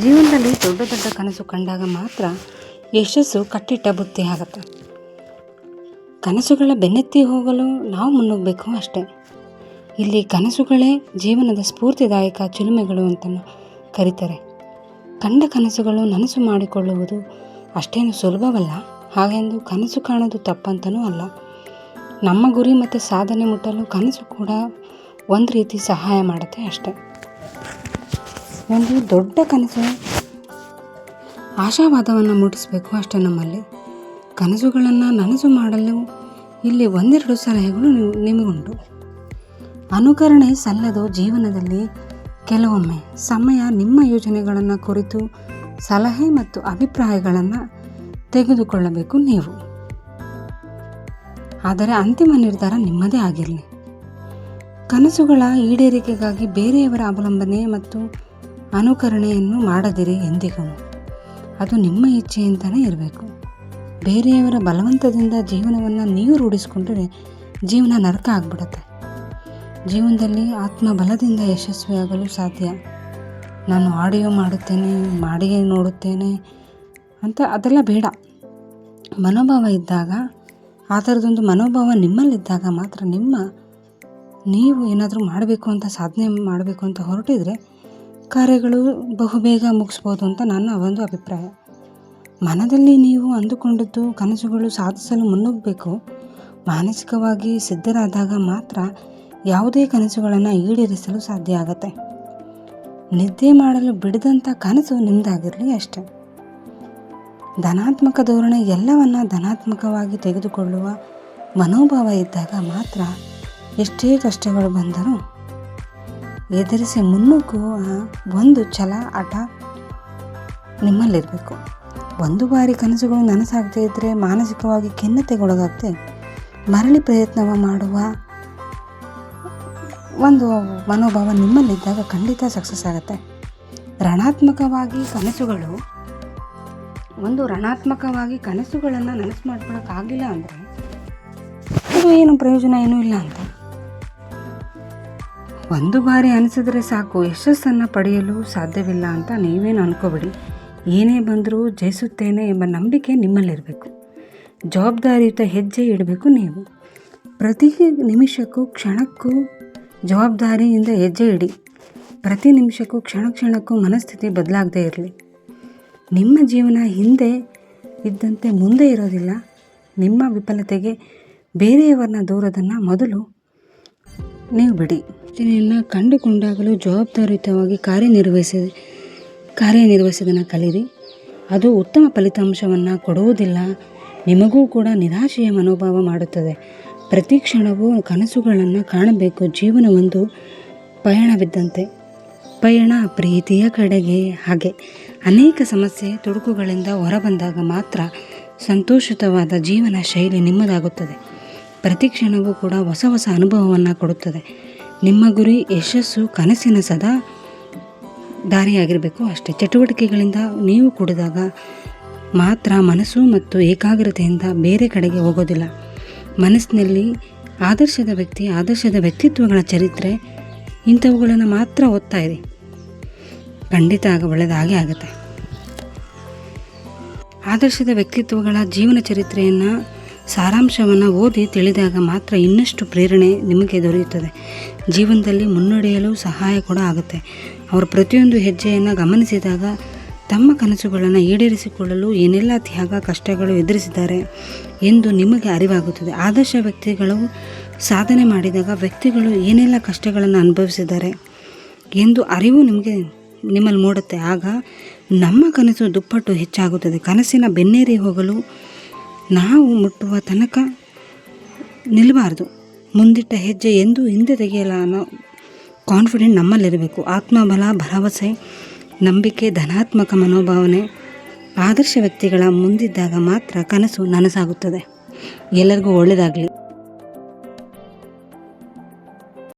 ಜೀವನದಲ್ಲಿ ದೊಡ್ಡ ದೊಡ್ಡ ಕನಸು ಕಂಡಾಗ ಮಾತ್ರ ಯಶಸ್ಸು ಕಟ್ಟಿಟ್ಟ ಬುತ್ತಿ ಆಗುತ್ತೆ. ಕನಸುಗಳ ಬೆನ್ನೆತ್ತಿ ಹೋಗಲು ನಾವು ಮುನ್ನುಗ್ಗಬೇಕು ಅಷ್ಟೇ. ಇಲ್ಲಿ ಕನಸುಗಳೇ ಜೀವನದ ಸ್ಫೂರ್ತಿದಾಯಕ ಚಿಲುಮೆಗಳು ಅಂತ ಕರೀತಾರೆ. ಕಂಡ ಕನಸುಗಳು ನನಸು ಮಾಡಿಕೊಳ್ಳುವುದು ಅಷ್ಟೇನು ಸುಲಭವಲ್ಲ. ಹಾಗೆಂದು ಕನಸು ಕಾಣೋದು ತಪ್ಪಂತನೂ ಅಲ್ಲ. ನಮ್ಮ ಗುರಿ ಮತ್ತು ಸಾಧನೆ ಮುಟ್ಟಲು ಕನಸು ಕೂಡ ಒಂದು ರೀತಿ ಸಹಾಯ ಮಾಡುತ್ತೆ ಅಷ್ಟೇ. ಒಂದು ದೊಡ್ಡ ಕನಸು. ಆಶಾವಾದವನ್ನು ಮೂಡಿಸಬೇಕು ಅಷ್ಟೇ ನಮ್ಮಲ್ಲಿ. ಕನಸುಗಳನ್ನು ನನಸು ಮಾಡಲು ಇಲ್ಲಿ ಒಂದೆರಡು ಸಲಹೆಗಳು ನಿಮ್- ನಿಮಗುಂಟು. ಅನುಕರಣೆ ಸಲ್ಲದು ಜೀವನದಲ್ಲಿ ಕೆಲವೊಮ್ಮೆ ಸಮಯ ನಿಮ್ಮ ಯೋಜನೆಗಳನ್ನು ಕುರಿತು ಸಲಹೆ ಮತ್ತು ಅಭಿಪ್ರಾಯಗಳನ್ನು ತೆಗೆದುಕೊಳ್ಳಬೇಕು ನೀವು. ಆದರೆ ಅಂತಿಮ ನಿರ್ಧಾರ ನಿಮ್ಮದೇ ಆಗಿರಲಿ. ಕನಸುಗಳ ಈಡೇರಿಕೆಗಾಗಿ ಬೇರೆಯವರ ಅವಲಂಬನೆ ಮತ್ತು ಅನುಕರಣೆಯನ್ನು ಮಾಡದಿರಿ ಎಂದಿಗೂ. ಅದು ನಿಮ್ಮ ಇಚ್ಛೆಯಿಂದಲೇ ಇರಬೇಕು. ಬೇರೆಯವರ ಬಲವಂತದಿಂದ ಜೀವನವನ್ನು ನೀವು ರೂಢಿಸಿಕೊಂಡ್ರೆ ಜೀವನ ನರಕ ಆಗ್ಬಿಡುತ್ತೆ. ಜೀವನದಲ್ಲಿ ಆತ್ಮಬಲದಿಂದ ಯಶಸ್ವಿಯಾಗಲು ಸಾಧ್ಯ. ನಾನು ಆಡಿಯೋ ಮಾಡುತ್ತೇನೆ ಮಾಡಿಯೇ ನೋಡುತ್ತೇನೆ, ಅಂತ ಅದೆಲ್ಲ ಬೇಡ. ಮನೋಭಾವ ಇದ್ದಾಗ, ಆ ಥರದೊಂದು ಮನೋಭಾವ ನಿಮ್ಮಲ್ಲಿದ್ದಾಗ ಮಾತ್ರ ನಿಮ್ಮ, ನೀವು ಏನಾದರೂ ಮಾಡಬೇಕು ಅಂತ ಸಾಧನೆ ಮಾಡಬೇಕು ಅಂತ ಹೊರಟಿದ್ರೆ ಕಾರ್ಯಗಳು ಬಹುಬೇಗ ಮುಗಿಸ್ಬೋದು ಅಂತ ನನ್ನ ಒಂದು ಅಭಿಪ್ರಾಯ. ಮನದಲ್ಲಿ ನೀವು ಅಂದುಕೊಂಡದ್ದು ಕನಸುಗಳು ಸಾಧಿಸಲು ಮುನ್ನುಗ್ಗಬೇಕು ಮಾನಸಿಕವಾಗಿ ಸಿದ್ಧರಾದಾಗ ಮಾತ್ರ ಯಾವುದೇ ಕನಸುಗಳನ್ನು ಈಡೇರಿಸಲು ಸಾಧ್ಯ ಆಗುತ್ತೆ. ನಿದ್ದೆ ಮಾಡಲು ಬಿಡದಂಥ ಕನಸು ನಿಮ್ಮದಾಗಿರಲಿ ಅಷ್ಟೆ. ಧನಾತ್ಮಕ ಧೋರಣೆ ಎಲ್ಲವನ್ನ ಧನಾತ್ಮಕವಾಗಿ ತೆಗೆದುಕೊಳ್ಳುವ ಮನೋಭಾವ ಇದ್ದಾಗ ಮಾತ್ರ ಎಷ್ಟೇ ಕಷ್ಟಗಳು ಬಂದರೂ ಎದುರಿಸಿ ಮುನ್ನುಗ್ಗುವ ಒಂದು ಛಲ, ಹಠ ನಿಮ್ಮಲ್ಲಿರಬೇಕು. ಒಂದು ಬಾರಿ ಕನಸುಗಳು ನನಸಾಗದೇ ಇದ್ದರೆ ಮಾನಸಿಕವಾಗಿ ಖಿನ್ನತೆಗೊಳಗಾಗದೆ ಮರಳಿ ಪ್ರಯತ್ನವ ಮಾಡುವ ಒಂದು ಮನೋಭಾವ ನಿಮ್ಮಲ್ಲಿದ್ದಾಗ ಖಂಡಿತ ಸಕ್ಸಸ್ ಆಗುತ್ತೆ. ಋಣಾತ್ಮಕವಾಗಿ ಕನಸುಗಳು, ಒಂದು ಋಣಾತ್ಮಕವಾಗಿ ಕನಸುಗಳನ್ನು ನನಸು ಮಾಡ್ಕೊಳಕ್ಕಾಗಲಿಲ್ಲ ಅಂದರೆ ಅದು ಏನು ಪ್ರಯೋಜನ ಏನೂ ಇಲ್ಲ ಅಂತ. ಒಂದು ಬಾರಿ ಅನಿಸಿದ್ರೆ ಸಾಕು, ಯಶಸ್ಸನ್ನು ಪಡೆಯಲು ಸಾಧ್ಯವಿಲ್ಲ ಅಂತ ನೀವೇನು ಅನ್ಕೋಬೇಡಿ. ಏನೇ ಬಂದರೂ ಜಯಿಸುತ್ತೇನೆ ಎಂಬ ನಂಬಿಕೆ ನಿಮ್ಮಲ್ಲಿರಬೇಕು. ಜವಾಬ್ದಾರಿಯುತ ಹೆಜ್ಜೆ ಇಡಬೇಕು ನೀವು. ಪ್ರತಿ ನಿಮಿಷಕ್ಕೂ, ಕ್ಷಣಕ್ಕೂ ಜವಾಬ್ದಾರಿಯಿಂದ ಹೆಜ್ಜೆ ಇಡಿ. ಪ್ರತಿ ನಿಮಿಷಕ್ಕೂ, ಕ್ಷಣ ಕ್ಷಣಕ್ಕೂ ಮನಸ್ಥಿತಿ ಬದಲಾಗದೇ ಇರಲಿ. ನಿಮ್ಮ ಜೀವನ ಹಿಂದೆ ಇದ್ದಂತೆ ಮುಂದೆ ಇರೋದಿಲ್ಲ. ನಿಮ್ಮ ವಿಫಲತೆಗೆ ಬೇರೆಯವರನ್ನ ದೂರೋದನ್ನು ಮೊದಲು ನೀವು ಬಿಡಿ. ಯೋಚನೆಯನ್ನು ಕಂಡುಕೊಂಡಾಗಲೂ ಜವಾಬ್ದಾರಿಯುತವಾಗಿ ಕಾರ್ಯನಿರ್ವಹಿಸಿ ಕಾರ್ಯನಿರ್ವಹಿಸೋದನ್ನು ಕಲಿರಿ. ಅದು ಉತ್ತಮ ಫಲಿತಾಂಶವನ್ನು ಕೊಡುವುದಿಲ್ಲ. ನಿಮಗೂ ಕೂಡ ನಿರಾಶೆಯ ಮನೋಭಾವ ಮಾಡುತ್ತದೆ. ಪ್ರತಿ ಕ್ಷಣವೂ ಕನಸುಗಳನ್ನು ಕಾಣಬೇಕು. ಜೀವನ ಒಂದು ಪಯಣವಿದ್ದಂತೆ. ಪಯಣ ಪ್ರೀತಿಯ ಕಡೆಗೆ ಹಾಗೆ. ಅನೇಕ ಸಮಸ್ಯೆ ತೊಡಕುಗಳಿಂದ ಹೊರಬಂದಾಗ ಮಾತ್ರ ಸಂತೋಷಿತವಾದ ಜೀವನ ಶೈಲಿ ನಿಮ್ಮದಾಗುತ್ತದೆ. ಪ್ರತಿ ಕ್ಷಣವೂ ಕೂಡ ಹೊಸ ಹೊಸ ಅನುಭವವನ್ನು ಕೊಡುತ್ತದೆ. ನಿಮ್ಮ ಗುರಿ, ಯಶಸ್ಸು, ಕನಸಿನ ಸದಾ ದಾರಿಯಾಗಿರಬೇಕು ಅಷ್ಟೇ. ಚಟುವಟಿಕೆಗಳಿಂದ ನೀವು ಕೂಡಿದಾಗ ಮಾತ್ರ ಮನಸ್ಸು ಮತ್ತು ಏಕಾಗ್ರತೆಯಿಂದ ಬೇರೆ ಕಡೆಗೆ ಹೋಗೋದಿಲ್ಲ. ಮನಸ್ಸಿನಲ್ಲಿ ಆದರ್ಶದ ವ್ಯಕ್ತಿ, ಆದರ್ಶದ ವ್ಯಕ್ತಿತ್ವಗಳ ಚರಿತ್ರೆ, ಇಂಥವುಗಳನ್ನು ಮಾತ್ರ ಓದ್ತಾ ಇದೆ ಖಂಡಿತ ಆಗ ಒಳ್ಳೆಯದಾಗೇ ಆಗುತ್ತೆ. ಆದರ್ಶದ ವ್ಯಕ್ತಿತ್ವಗಳ ಜೀವನ ಚರಿತ್ರೆಯನ್ನು, ಸಾರಾಂಶವನ್ನು ಓದಿ ತಿಳಿದಾಗ ಮಾತ್ರ ಇನ್ನಷ್ಟು ಪ್ರೇರಣೆ ನಿಮಗೆ ದೊರೆಯುತ್ತದೆ. ಜೀವನದಲ್ಲಿ ಮುನ್ನಡೆಯಲು ಸಹಾಯ ಕೂಡ ಆಗುತ್ತೆ. ಅವರ ಪ್ರತಿಯೊಂದು ಹೆಜ್ಜೆಯನ್ನು ಗಮನಿಸಿದಾಗ ತಮ್ಮ ಕನಸುಗಳನ್ನು ಈಡೇರಿಸಿಕೊಳ್ಳಲು ಏನೆಲ್ಲ ತ್ಯಾಗ ಕಷ್ಟಗಳು ಎದುರಿಸಿದ್ದಾರೆ ಎಂದು ನಿಮಗೆ ಅರಿವಾಗುತ್ತದೆ. ಆದರ್ಶ ವ್ಯಕ್ತಿಗಳು ಸಾಧನೆ ಮಾಡಿದಾಗ ವ್ಯಕ್ತಿಗಳು ಏನೆಲ್ಲ ಕಷ್ಟಗಳನ್ನು ಅನುಭವಿಸಿದ್ದಾರೆ ಎಂದು ಅರಿವು ನಿಮಗೆ ನಿಮ್ಮಲ್ಲಿ ಮೂಡುತ್ತೆ. ಆಗ ನಮ್ಮ ಕನಸು ದುಪ್ಪಟ್ಟು ಹೆಚ್ಚಾಗುತ್ತದೆ. ಕನಸಿನ ಬೆನ್ನೇರಿ ಹೋಗಲು ನಾವು ಮುಟ್ಟುವ ತನಕ ನಿಲ್ಲಬಾರ್ದು. ಮುಂದಿಟ್ಟ ಹೆಜ್ಜೆ ಎಂದು ಹಿಂದೆ ತೆಗೆಯಲ್ಲ ಅನ್ನೋ ಕಾನ್ಫಿಡೆಂಟ್ ನಮ್ಮಲ್ಲಿರಬೇಕು. ಆತ್ಮಬಲ, ಭರವಸೆ, ನಂಬಿಕೆ, ಧನಾತ್ಮಕ ಮನೋಭಾವನೆ, ಆದರ್ಶ ವ್ಯಕ್ತಿಗಳ ಮುಂದಿದ್ದಾಗ ಮಾತ್ರ ಕನಸು ನನಸಾಗುತ್ತದೆ. ಎಲ್ಲರಿಗೂ ಒಳ್ಳೆಯದಾಗಲಿ